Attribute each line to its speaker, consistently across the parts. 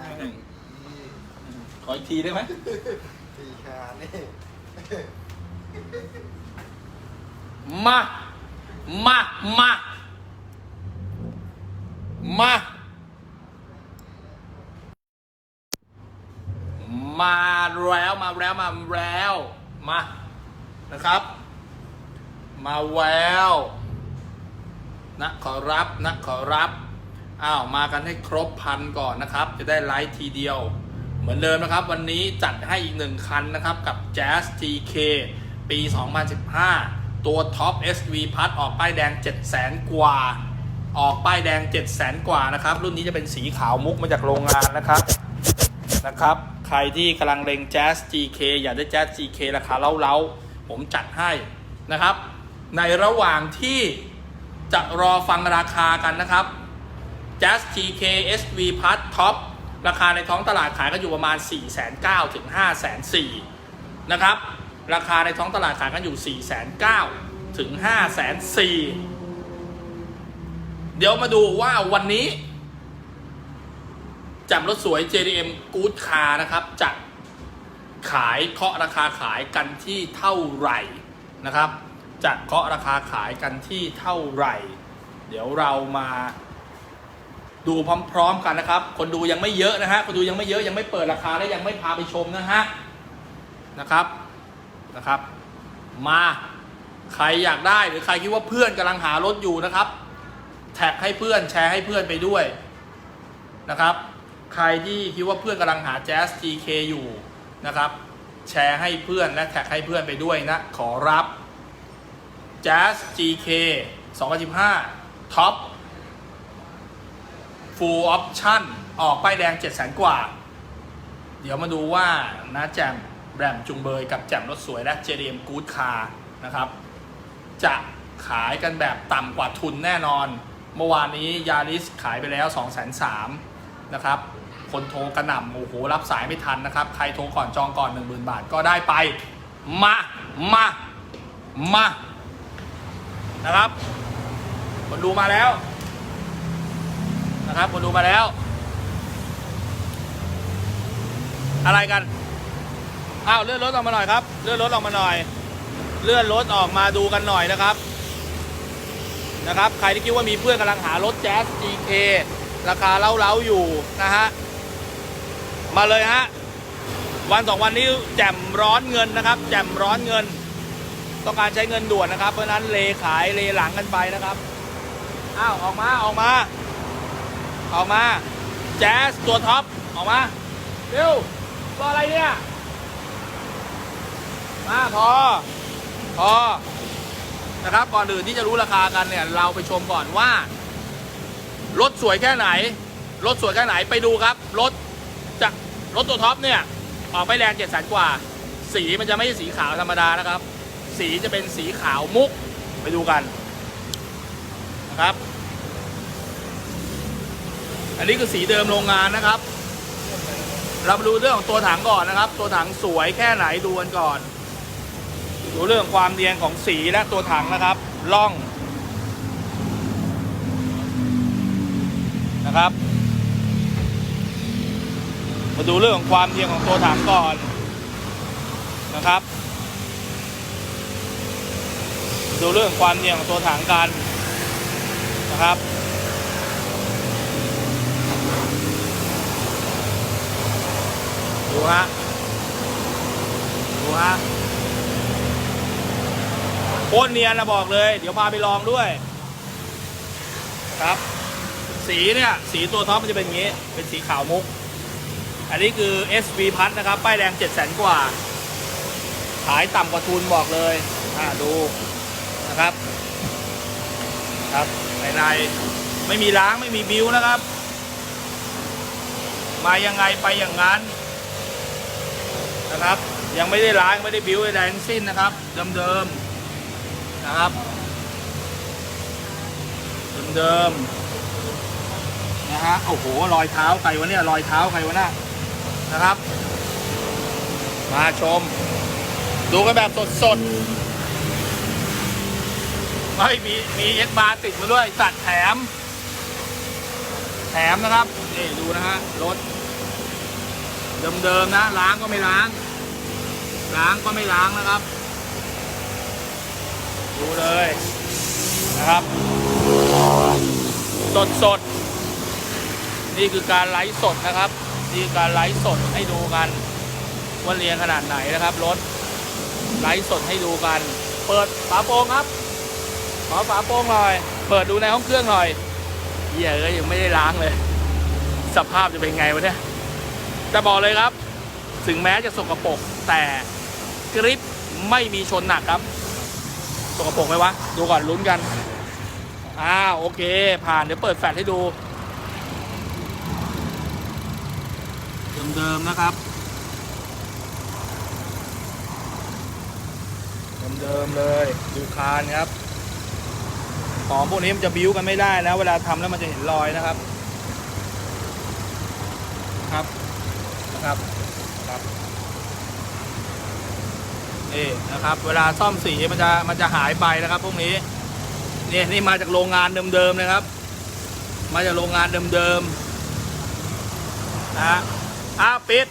Speaker 1: ได้
Speaker 2: อืม
Speaker 1: นี่
Speaker 2: ขออีกทีได้ไหม
Speaker 1: ตีคานี่
Speaker 2: มา มา มา มา มาแล้วมาแล้วมาแล้ว มา นะครับ มาแล้วนะขอรับนะขอรับ อ้าวมากันให้ครบพันก่อนนะครับ จะได้ไลฟ์ทีเดียว เหมือนเดิมนะครับ วันนี้จัดให้อีกหนึ่งคันนะครับ กับ Jazz TK ปี 2015 ตัวท็อป SV พัดออกป้ายแดง 700,000กว่า ออกป้ายแดง700,000 กว่านะครับ รุ่นนี้จะเป็นสีขาวมุกมาจากโรงงานนะครับนะครับ ใครที่กำลังเล็ง Jazz GK อยากได้ Jazz GK ราคาเล้าๆ ผมจัดให้นะครับ ในระหว่างที่จะรอฟังราคากันนะครับ Jazz GK SV Plus Top ราคาในท้องตลาดขายก็อยู่ประมาณ 4 9 0 0 0ถึง5 4 0 0 0นะครับ ราคาในท้องตลาดขายกันอยู่ 4 9 0 0 0ถึง5 4 0 0 0 เดี๋ยวมาดูว่าวันนี้จับรถสวย JDM Good Car นะครับจะขายเคาะราคาขายกันที่เท่าไหร่นะครับจะเคาะราคาขายกันที่เท่าไหร่ เดี๋ยวเรามา ดูพร้อมๆกันนะครับ คนดูยังไม่เยอะนะฮะคนดูยังไม่เยอะยังไม่เปิดราคาและยังไม่พาไปชมนะฮะนะครับนะครับ มาใครอยากได้หรือใครคิดว่าเพื่อนกำลังหารถอยู่นะครับ แท็กให้เพื่อนแชร์ให้เพื่อนไปด้วยนะครับ ใครที่คิดว่าเพื่อนกำลังหา Jazz GK อยู่นะครับ แชร์ให้เพื่อนและแท็กให้เพื่อนไปด้วยนะ ขอรับ Jazz GK 2015 Top Full Option ออกป้ายแดง 700,000 กว่า เดี๋ยวมาดูว่านะแจมแบรมจุงเบยกับแจมรถสวยและ JDM Good Car นะครับ จะขายกันแบบต่ำกว่าทุนแน่นอน เมื่อวานนี้ยาริสขายไปแล้ว 2 3 0 0 0นะครับ คนโทรกระหน่ำโอ้โหรับสายไม่ทันนะครับ ใครโทรก่อนจองก่อน 10,000 บาทก็ได้ไป มา มา มา นะครับ คนดูมาแล้ว นะครับคนดูมาแล้ว อะไรกันอ้าวเลื่อนรถออกมาหน่อยครับ เลื่อนรถออกมาหน่อย เลื่อนรถออกมาดูกันหน่อยนะครับ นะครับ ใครที่คิดว่ามีเพื่อนกำลังหารถแจ๊ส GK ราคาเล้าๆอยู่นะฮะ มาเลยฮะ วันสองวันนี้แจ่มร้อนเงินนะครับ แจ่มร้อนเงิน ต้องการใช้เงินด่วนนะครับ เพราะฉะนั้นเลขายเลหลังกันไปนะครับ อ้าว ออกมา ออกมา ออกมา แจ๊สตัวท็อป ออกมา เร็วตัวอะไรเนี่ย มาพอ พอ นะครับ ก่อนอื่นที่จะรู้ราคากันเนี่ย เราไปชมก่อนว่า รถสวยแค่ไหน รถสวยแค่ไหนไปดูครับ รถจะรถตัวท็อปเนี่ย ออกไปแรงเจ็ดแสนกว่า สีมันจะไม่ใช่สีขาวธรรมดานะครับ สีจะเป็นสีขาวมุก ไปดูกันนะครับ อันนี้คือสีเดิมโรงงานนะครับ เรามาดูเรื่องของตัวถังก่อนนะครับ ตัวถังสวยแค่ไหนดูกันก่อน ดูเรื่องความเนียนของสีและตัวถังนะครับล่องนะครับ มาดูเรื่องของความเนียนของตัวถังก่อนนะครับ ดูเรื่องความเนียนของตัวถังกันนะครับ ฮะดูฮะโคตรเนียนนะบอกเลย เดี๋ยวพาไปลองด้วย ครับ สีเนี่ย สีตัวท็อปมันจะเป็นอย่างนี้ เป็นสีขาวมุก อันนี้คือ SV พัทนะครับ ป้ายแดง7 0 0 0 0กว่า ขายต่ำกว่าทุนบอกเลย อ่าดูนะครับ ครับภายในไม่มีล้างไม่มีบิวนะครับ มายังไงไปอย่างนั้น นะครับ ยังไม่ได้ล้างไม่ได้บิวใดๆทั้งสิ้นนะครับเดิมๆนะครับเดิมๆนะฮะโอ้โหรอยเท้าใครวะเนี่ยรอยเท้าใครวะน่ะนะครับ มาชม ดูกันแบบสดๆไม่มีมีเอ็กบาร์ติดมาด้วยสัตว์แถม แถมนะครับนี่ดูนะฮะรถ เดิมๆนะ ล้างก็ไม่ล้าง ล้างก็ไม่ล้างนะครับ ดูเลยนะครับ สดสดนี่คือการไลฟ์สดนะครับ นี่การไลฟ์สดให้ดูกันว่าเรียงขนาดไหนนะครับรถไลฟ์สดให้ดูกัน เปิดฝาโปรงครับขอฝาโปรงหน่อย เปิดดูในห้องเครื่องหน่อยเหี้ยเอ้ยยังไม่ได้ล้างเลย สภาพจะเป็นไงวะเนี่ย จะบอกเลยครับ ถึงแม้จะสกปรกแต่กริปไม่มีชนหนักครับ สกปรกไหมวะ ดูก่อนลุ้นกัน อ้าวโอเค ผ่านเดี๋ยวเปิดแฟลชให้ดู เดิมๆนะครับ เดิมๆเลย ดูคานครับ ของพวกนี้มันจะบิ้วกันไม่ได้นะ เวลาทำแล้วมันจะเห็นรอยนะครับ นะครับครับนี่นะครับ เวลาซ่อมสีมันจะมันจะหายไปนะครับพวกนี้นี่นี่มาจากโรงงานเดิมๆนะครับ มาจากโรงงานเดิมๆนะฮะอ้าปิด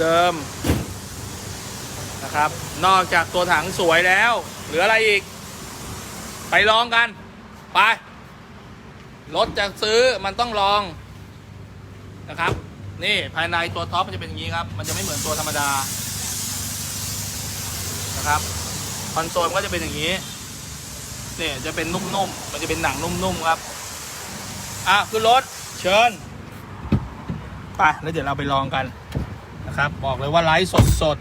Speaker 2: เดิมๆนะครับ นอกจากตัวถังสวยแล้ว เหลืออะไรอีก ไปลองกัน ไป รถจะซื้อมันต้องลองนะครับ นี่ภายในตัวท็อปมันจะเป็นอย่างนี้ครับ มันจะไม่เหมือนตัวธรรมดานะครับคอนโซลก็จะเป็นอย่างนี้เนี่ยจะเป็นนุ่มๆมันจะเป็นหนังนุ่มๆครับ อะขึ้นรถเชิญไปแล้วเดี๋ยวเราไปลองกันนะครับ บอกเลยว่าไลฟ์สดสด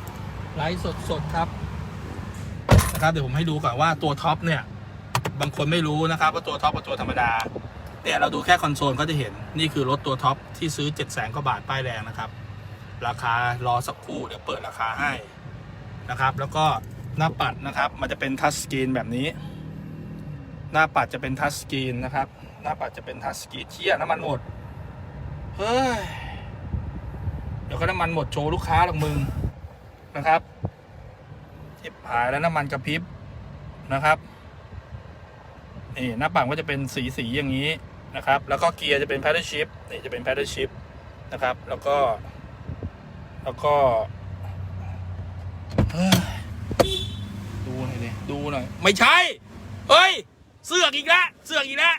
Speaker 2: ๆไลฟ์สดสดๆครับนะครับเดี๋ยวผมให้ดูก่อนว่าตัวท็อปเนี่ย บางคนไม่รู้นะครับว่าตัวท็อปกับตัวธรรมดาเนี่ยเราดูแค่คอนโซลก็จะเห็นนี่คือรถตัวท็อปที่ซื้อ7 0 0 0 0กว่าบาทป้ายแดงนะครับ ราคารอสักครู่เดี๋ยวเปิดราคาให้นะครับ แล้วก็หน้าปัดนะครับ มันจะเป็นทัชสกรีนแบบนี้ หน้าปัดจะเป็นทัชสกรีนนะครับ หน้าปัดจะเป็นทัชสกรีนเที่ยน้ำมันหมดเฮ้ยเดี๋ยวก็น้ำมันหมดโชว์ลูกค้าหรอกมึงนะครับทิบหายแล้วน้ำมันกระพริบนะครับ นี่หน้าปัดก็จะเป็นสีสีอย่างนี้นะครับ แล้วก็เกียร์จะเป็นแพดเดิลชิพนี่จะเป็นแพดเดิลชิพนะครับ แล้วก็ แล้วก็ดูหน่อยดิดูหน่อยไม่ใช่เฮ้ย เสือกอีกแล้วเสือกอีกแล้ว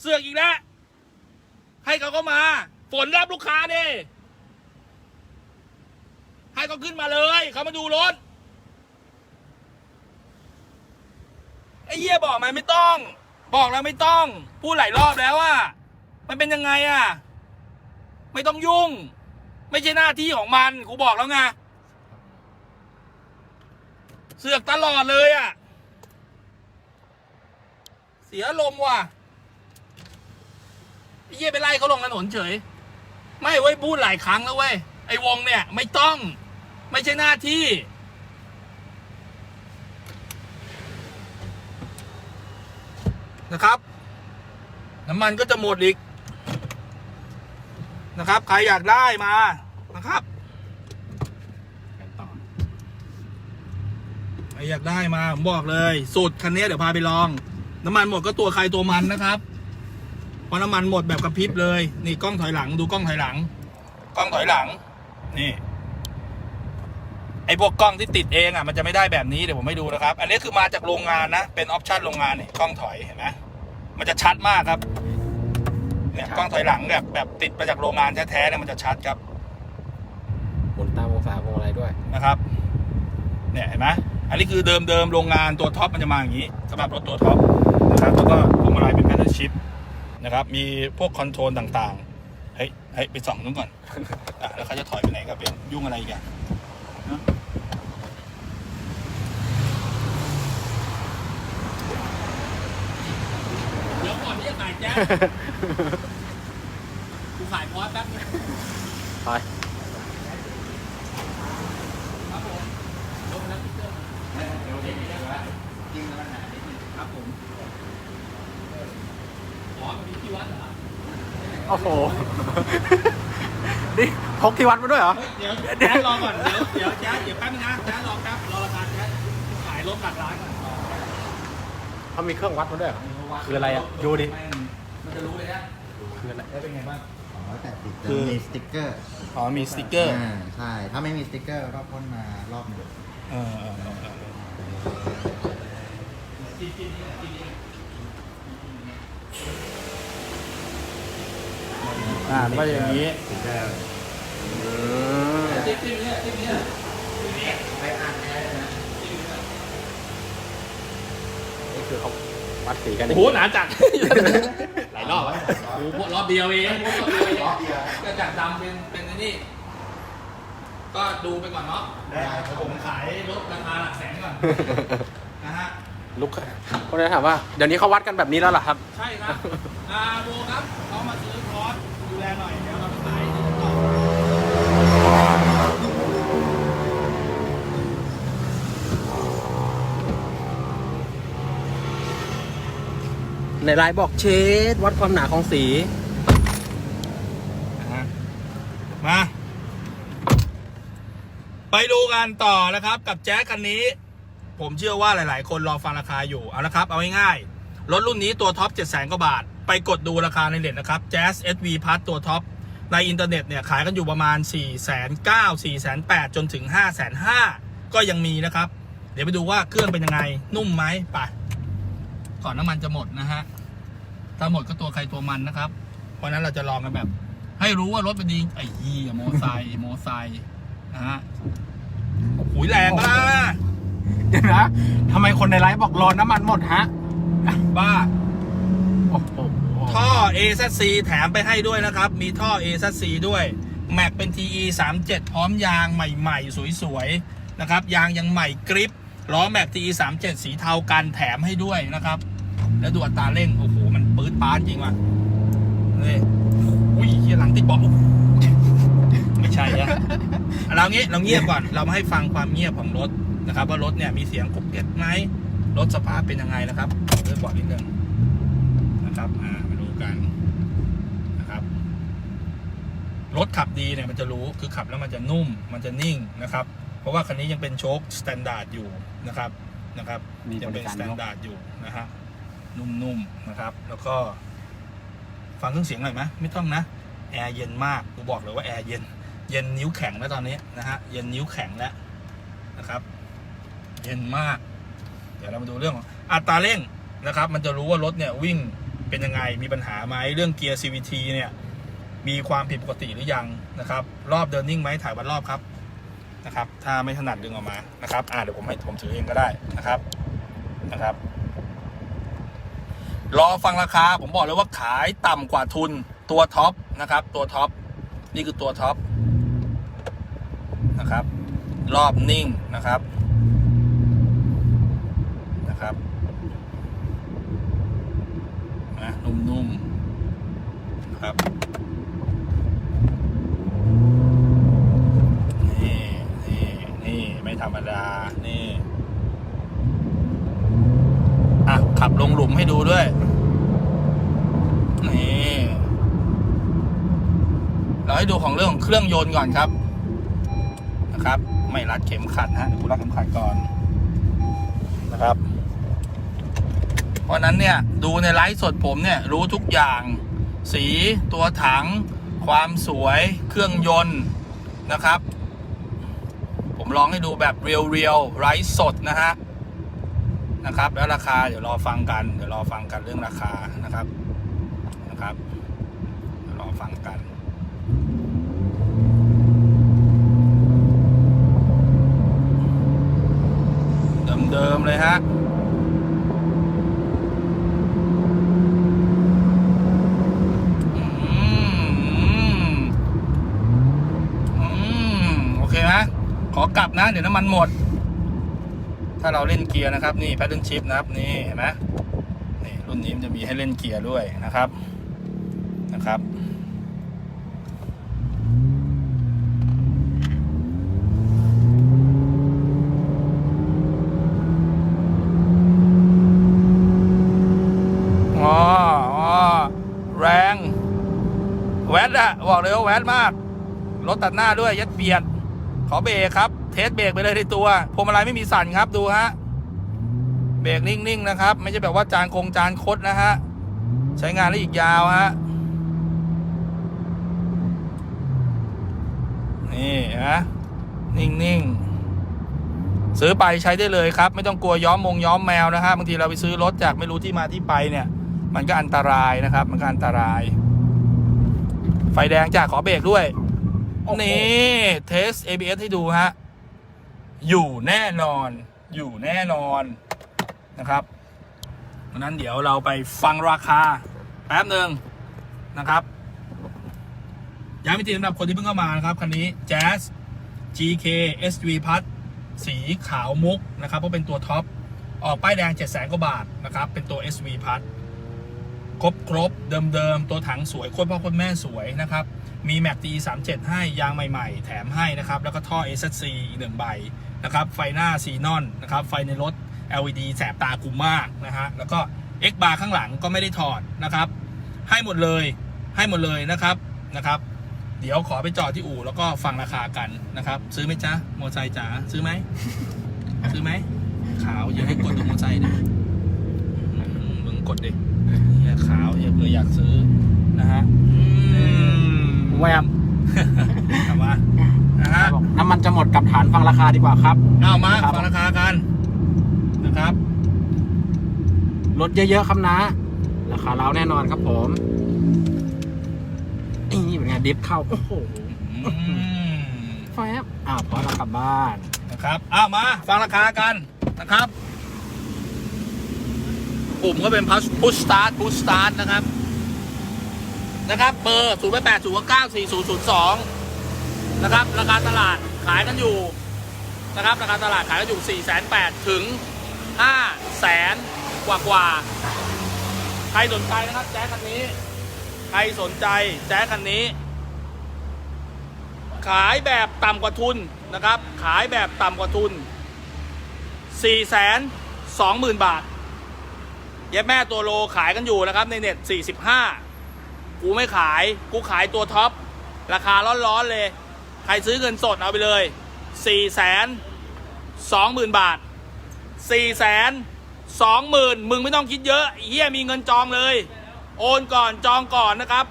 Speaker 2: เสือกอีกแล้วให้เขาก็มา ฝนรับลูกค้าดิให้เขาขึ้นมาเลย เขามาดูรถ ไอ้เหี้ยบอกมันไม่ต้อง บอกแล้วไม่ต้อง พูดหลายรอบแล้วอะมันเป็นยังไงอะไม่ต้องยุ่ง ไม่ใช่หน้าที่ของมันกูบอกแล้วไงเสือกตลอดเลยอะ่ะ เสียลมว่ะไอ้เหี้ยไปไล่เขาลงถนนเฉย ไม่เว้ยพูดหลายครั้งแล้วเว้ยไอ้วงเนี่ย ไม่ต้อง ไม่ใช่หน้าที่ นะครับ น้ำมันก็จะหมดอีกนะครับ ใครอยากได้มานะครับใครอยากได้มาผมบอกเลยสูตรคันนี้เดี๋ยวพาไปลอง น้ำมันหมดก็ตัวใครตัวมันนะครับเพราะน้ำมันหมดแบบกระพริบเลย นี่กล้องถอยหลังดูกล้องถอยหลัง กล้องถอยหลัง นี่ไอ้พวกกล้องที่ติดเองอะมันจะไม่ได้แบบนี้เดี๋ยวผมให้ดูนะครับ อันนี้คือมาจากโรงงานนะ เป็นออปชั่นโรงงานนี่กล้องถอยเห็นไหมมันจะชัดมากครับเนี่ยกล้องถอยหลังแบบแบบติดมาจากโรงงานแท้ๆเนี่ยมันจะชัดครับ
Speaker 3: หมุนตามองศาพวงอะไรด้วย
Speaker 2: นะครับ เนี่ยเห็นไหมอันนี้คือเดิมเดิมๆโรงงานตัวท็อปมันจะมาอย่างนี้สำหรับรถตัวท็อปนะครับแล้วก็พวงมาลัยเป็นแพทเทิร์นชิพนะครับ มีพวกคอนโทรลต่างๆ เฮ้ยเฮ้ยไปส่องนู้นก่อน อะแล้วเขาจะถอยไปไหนครับเป็นยุ่งอะไรอีกันเดี๋ยวก่อนที่จะขาย แจ๊สกูขายพอสแป๊บนึง
Speaker 3: ไป
Speaker 2: ครับผมลงแล้วพี่เตอร์เดี๋ยวเดี๋ยวเดี๋ยวจริงแล้วนะครับผมอ๋อมีที่วัดเหรอ
Speaker 3: โอ้โห นี่พกที่วัดมาด้วยเหรอ
Speaker 2: เดี๋ยวแจ๊สรอก่อน เดี๋ยวเดี๋ยวแจ๊สเดี๋ยวแป๊บนึงนะแจ๊สรอแป๊บรอราคาแจ๊สขายรถหลักล้านก่อน
Speaker 3: เขามีเครื่องวัดมาด้วยเหรอ คืออะไรอะ ดูดิ
Speaker 2: มัน จะรู้เลยฮะ
Speaker 3: คืออะไร
Speaker 2: แล้วเป็นไงบ้าง
Speaker 1: สองร้อยแปดสิบ
Speaker 2: คือ
Speaker 1: มีสติ๊กเกอร์
Speaker 2: อ๋อมีสติกเกอร์
Speaker 1: อ่าใช่ ถ้าไม่มีสติ๊กเกอร์ก็พ่นมารอบหนึ่ง
Speaker 2: เออเออเออเอออ่าก็อย่างนี้
Speaker 1: สติ๊กเกอร์
Speaker 2: จิ้มจิ้มเนี่ยจิ้มเนี่ย
Speaker 1: ไม่อ่านแน่นะ
Speaker 3: นี่คือเขาวัดสีกัน
Speaker 2: โอ้โหหนาจัดหลาย รอบอะโอ้โหรอบเดียวเองรอบเดียวเอง
Speaker 1: รอบเดียว
Speaker 2: ก็จากดำเป็นเป็นไอ้นี่ ก็ดูไปก่อนเนาะ
Speaker 1: ได้ครับ
Speaker 2: ผมขายรถราคาหลักแสนก่อนนะฮะ
Speaker 3: ลุกคนเลยถามว่า เดี๋ยวนี้เขาวัดกันแบบนี้แล้วเหรอครับ
Speaker 2: ใช่ครับ อ่าโบครับเขามาซื้อคอร์สดูแลหน่อย เดี๋ยวเราไปขาย
Speaker 3: ในไลน์บอกเชดวัดความหนาของสี
Speaker 2: มา ไปดูกันต่อนะครับ กับแจ๊สคันนี้ ผมเชื่อว่าหลายๆ คนรอฟังราคาอยู่ เอาละครับ เอาง่ายๆรถรุ่นนี้ตัวท็อป7 0 0 0 0 0กว่าบาท ไปกดดูราคาในเน็ตนะครับ Jazz SV Plus ตัวท็อปในอินเทอร์เน็ตเนี่ยขายกันอยู่ประมาณ 4 9 0 0 0 4 8 0 0จนถึง 5 5 0 0 0ก็ยังมีนะครับ เดี๋ยวไปดูว่าเครื่องเป็นยังไงนุ่มไหมไป ก่อนน้ำมันจะหมดนะฮะถ้าหมดก็ตัวใครตัวมันนะครับ เพราะฉะนั้นเราจะลองกันแบบ ให้รู้ว่ารถเป็นดีไอ้เหี้ยโมไซค์โมไซค์นะฮะหุยแรงมาก
Speaker 3: เดี๋ยวนะทำไมคนในไลน์บอกรอน้ำมันหมดฮะ
Speaker 2: บ้า
Speaker 3: โอ้โห
Speaker 2: ท่อ AZC แถมไปให้ด้วยนะครับ มีท่อ AZC ด้วยแม็กเป็น TE 37พร้อมยางใหม่ ๆ สวยๆนะครับ ยางยังใหม่กริปล้อแม็ก TE 37สีเทากันแถมให้ด้วยนะครับ แล้วดูอัตราเร่ง โอ้โห มันปื๊ดป้านจริงว่ะนี่อุ้ยเฮียหลังติดเบอกไม่ใช่นะเรางี้เราเงียบก่อน เรามาให้ฟังความเงียบของรถนะครับ ว่ารถเนี่ยมีเสียงกุ๊กเก็ตไหมรถสภาพเป็นยังไงนะครับเรื่องบอกนิดนึงนะครับอ่ามาดูกันนะครับรถขับดีเนี่ยมันจะรู้คือขับแล้วมันจะนุ่มมันจะนิ่งนะครับ เพราะว่าคันนี้ยังเป็นโชคสแตนดาร์ดอยู่นะครับนะครับ
Speaker 3: มี
Speaker 2: ยั
Speaker 3: บ
Speaker 2: เป็
Speaker 3: ริ
Speaker 2: น
Speaker 3: การ
Speaker 2: สแต
Speaker 3: ย
Speaker 2: น
Speaker 3: ก
Speaker 2: ดาร์ดอยู่นะฮะ นุ่มๆนะครับ แล้วก็ฟังเครื่องเสียงหน่อยไหมไม่ต้องนะแอร์เย็นมากกูบอกเลยว่าแอร์เย็นเย็นนิ้วแข็งแล้วตอนนี้นะฮะเย็นนิ้วแข็งแล้วนะครับ เย็นมาก เดี๋ยวเรามาดูเรื่องของอัตราเร่งนะครับ มันจะรู้ว่ารถเนี่ยวิ่งเป็นยังไงมีปัญหาไหมเรื่องเกียร์ CVT เนี่ยมีความผิดปกติหรือยังนะครับ รอบเดินนิ่งไหมถ่ายวันรอบครับนะครับ ถ้าไม่ถนัดดึงออกมานะครับอ่าเดี๋ยวผมให้ผมถือเองก็ได้นะครับนะครับ รอฟังราคา ผมบอกเลยว่าขายต่ำกว่าทุนตัวท็อปนะครับ ตัวท็อปนี่คือตัวท็อปนะครับ รอบนิ่งนะครับนะครับนะนุ่มๆนะครับนี่นี่นี่ไม่ธรรมดานี่อะขั บลงหลุมให้ดูด้วย นี่ เราให้ดูของเรื่องของเครื่องยนต์ก่อนครับ นะครับ ไม่รัดเข็มขัดฮะเดี๋ยวกูรัดเข็มขัดก่อนนะครับ เพราะนั้นเนี่ย ดูในไลฟ์สดผมเนี่ย รู้ทุกอย่าง สีตัวถัง ความสวยเครื่องยนต์นะครับ ผมลองให้ดูแบบเรียวเรียวๆไลฟ์สดนะฮะ นะครับ แล้วราคาเดี๋ยวรอฟังกัน เดี๋ยวรอฟังกันเรื่องราคานะครับนะครับเดี๋ยวรอฟังกันเดิมๆเลยฮะอืมโอเคนะขอกลับนะ เดี๋ยวน้ำมันหมด ถ้าเราเล่นเกียร์นะครับ นี่แพทเทิร์นชิพนะครับนี่เห็นไหมนี่รุ่นนี้มันจะมีให้เล่นเกียร์ด้วยนะครับนะครับอ๋ออ๋อแรงแวดอะบอกเลยว่าแวดมาก รถตัดหน้าด้วยยัดเบียดขอเบรครับ สเบรกไปเลยในตัวพวงมาลัยไม่มีสั่นครับดูฮะเบรกนิ่งๆนะครับ ไม่ใช่แบบว่าจานคงจานคดนะฮะใช้งานได้อีกยาวฮะนี่ฮะนิ่งๆซื้อไปใช้ได้เลยครับ ไม่ต้องกลัวย้อมมงย้อมแมวนะฮะบางทีเราไปซื้อรถจากไม่รู้ที่มาที่ไปเนี่ย มันก็อันตรายนะครับ มันก็อันตราย ไฟแดงจากขอเบรกด้วยนี่เทส ABS ให้ดูฮะ อยู่แน่นอน อยู่แน่นอนนะครับดังนั้นเดี๋ยวเราไปฟังราคาแป๊บหนึ่งนะครับย้ำอีกทีสำหรับคนที่เพิ่งเข้ามานะครับ คันนี้ Jazz GK SV พัดสีขาวมุกนะครับเพราะเป็นตัวท็อป ออกป้ายแดง 7 0 0 0 0กว่าบาทนะครับ เป็นตัว SV พัดครบครบเดิมๆ ตัวถังสวยโคตรพ่อโคตรแม่สวยนะครับ มีแม็ก D 3 7ให้ยางใหม่ ๆ แถมให้นะครับ แล้วก็ท่อ SSC อีกหนึ่งใบ นะครับ ไฟหน้าซีนอนนะครับ ไฟในรถ LED แสบตาคุมมากนะฮะ แล้วก็ X bar ข้างหลังก็ไม่ได้ถอดนะครับ ให้หมดเลย ให้หมดเลยนะครับ นะครับ เดี๋ยวขอไปจอดที่อู่แล้วก็ฟังราคากันนะครับ ซื้อไหมจ๊ะ มอไซค์จ๋า ซื้อไหม ซื้อไหม ขาวอย่าให้กดตรงมอไซค์นะอืมมึงกดดิเฮียขาวเฮียเผื่ออยากซื้อนะฮะอืม
Speaker 3: แวม
Speaker 2: กลับมานะฮะ
Speaker 3: บอกน้ำมันจะหมดกับฐานฟังราคาดีกว่าครับ
Speaker 2: เอามา
Speaker 3: ครับ
Speaker 2: ฟังราคากันนะครับ
Speaker 3: ลดเยอะๆครับนะ ราคาเราแน่นอนครับผมนี่เป็นไงดิฟเข้า โอ้โห
Speaker 2: อืม
Speaker 3: แฟบอ้าวพอเรากลับบ้าน
Speaker 2: นะครับเอามาฟังราคากันนะครับ ปุ่มก็เป็น push push start push start นะครับ นะครับ เบอร์ 0 8 8 0 9 4 0 0 2 นะครับ ราคาตลาดขายกันอยู่นะครับ ราคาตลาดขายกันอยู่ 4 8 0 0 0ถึง5แสนกว่ากว่า ใครสนใจนะครับ แจ๊สคันนี้ ใครสนใจแจ๊สคันนี้ ขายแบบต่ำกว่าทุนนะครับ ขายแบบต่ำกว่าทุน 4 2 0 0 0 0 บาท เย็บแม่ตัวโลขายกันอยู่นะครับในเน็ต 45 กูไม่ขาย กูขายตัวท็อป ราคาร้อนๆเลย ใครซื้อเงินสดเอาไปเลย4 2 0 0 0 0บาท4 2 0 0 0 0มึงไม่ต้องคิดเยอะเฮียมีเงินจองเลย โอนก่อนจองก่อนนะครับ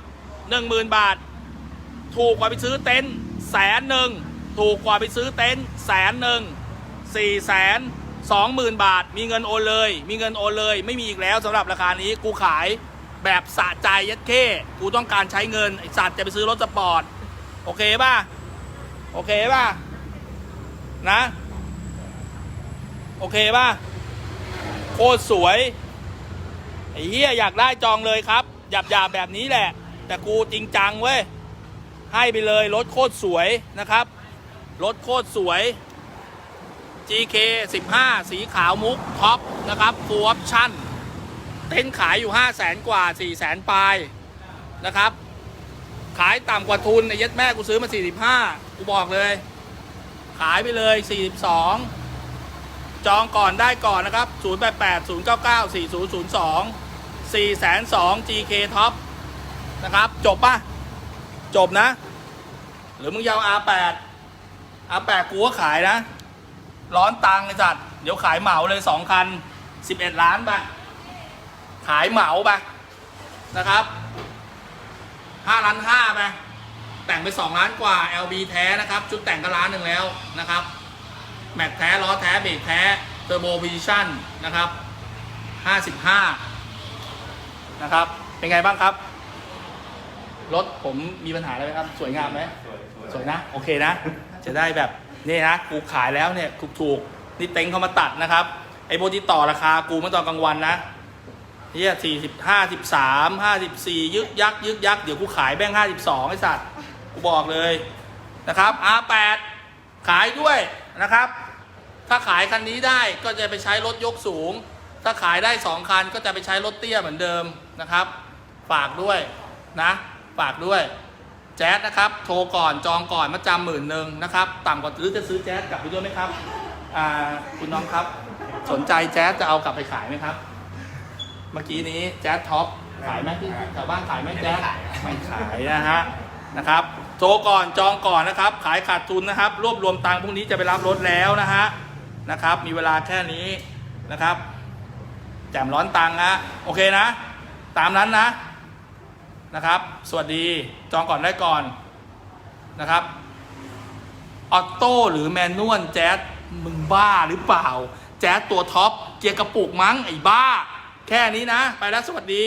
Speaker 2: 10,000บาท ถูกกว่าไปซื้อเต็นท์แสนหนึ่งถูกกว่าไปซื้อเต็นท์แสนหนึ่งสี่แสนสองหมื่นบาท มีเงินโอนเลย มีเงินโอนเลย ไม่มีอีกแล้วสำหรับราคานี้กูขาย แบบสะใจยัดเข้กูต้องการใช้เงินไอสัตว์จะไปซื้อรถสปอร์ต โอเคป่ะ โอเคป่ะ นะ โอเคป่ะ โคตรสวย ไอ้เหี้ยอยากได้จองเลยครับ หยาบหยาบแบบนี้แหละ แต่กูจริงจังเว้ย ให้ไปเลย รถโคตรสวยนะครับ รถโคตรสวย GK 15 สีขาวมุกท็อปนะครับ full option เต้นขายอยู่5 0 0แสนกว่า4 0 0แสนปลายนะครับ ขายต่ำกว่าทุนไอ้ย็ดแม่กูซื้อมา45กูบอกเลย ขายไปเลย42จองก่อนได้ก่อนนะครับ088 099 4002 4 2 0 GK ท็อปนะครับ จบป่ะ จบนะ หรือมึงยาว R8 R8 กูก็ขายนะ ร้อนตังไอ้สัตว์ เดี๋ยวขายเหมาเลยสองคัน11ล้านไป ขายเหมาไปนะครับ5ล้าน5ไปแต่งไป2ล้านกว่า LB แท้นะครับ ชุดแต่งก็ล้านหนึ่งแล้วนะครับ แม็กแท้ล้อแท้เบรกแท้เทอร์โบพิชั่นนะครับ55นะครับ เป็นไงบ้างครับ รถผมมีปัญหาอะไรไหมครับ สวยงามไหมสวยนะ โอเคนะ จะได้แบบนี่นะกูขายแล้วเนี่ยถูกถูกๆนี่เต็งเขามาตัดนะครับ ไอ้โบที่ต่อราคากูเมื่อตอนกลางวันนะ เฮียสี่สิบห้าสิบสามห้าสิบสี่ยึกยักยึกยักเดี๋ยวกูขายแบงค์ห้าสิบสองไอ้สัตว์กูบอกเลยนะครับ R8 ขายด้วยนะครับ ถ้าขายคันนี้ได้ก็จะไปใช้รถยกสูง ถ้าขายได้สองคันก็จะไปใช้รถเตี้ยเหมือนเดิมนะครับ ฝากด้วยนะฝากด้วยแจ๊สนะครับโทรก่อนจองก่อนมาจำหมื่นหนึ่งนะครับต่ำกว่าหรือจะซื้อแจ๊สกลับไปด้วยไหมครับอ่าคุณน้องครับ สนใจแจ๊สจะเอากลับไปขายไหมครับ เมื่อกี้นี้แจ๊สท็อปขายไหมที่แถวบ้านขายไหมแจ๊สไม่ขายนะฮะนะครับโทรก่อนจองก่อนนะครับ ขายขาดทุนนะครับ รวบรวมตังค์พรุ่งนี้จะไปรับรถแล้วนะฮะนะครับ มีเวลาแค่นี้นะครับแจมร้อนตังค์นะโอเคนะ ตามนั้นนะนะครับ สวัสดีจองก่อนได้ก่อนนะครับออโต้หรือแมนนวลแจ๊สมึงบ้าหรือเปล่า แจ๊สตัวท็อปเกียร์กระปุกมั้งไอ้บ้า แค่นี้นะ ไปแล้วสวัสดี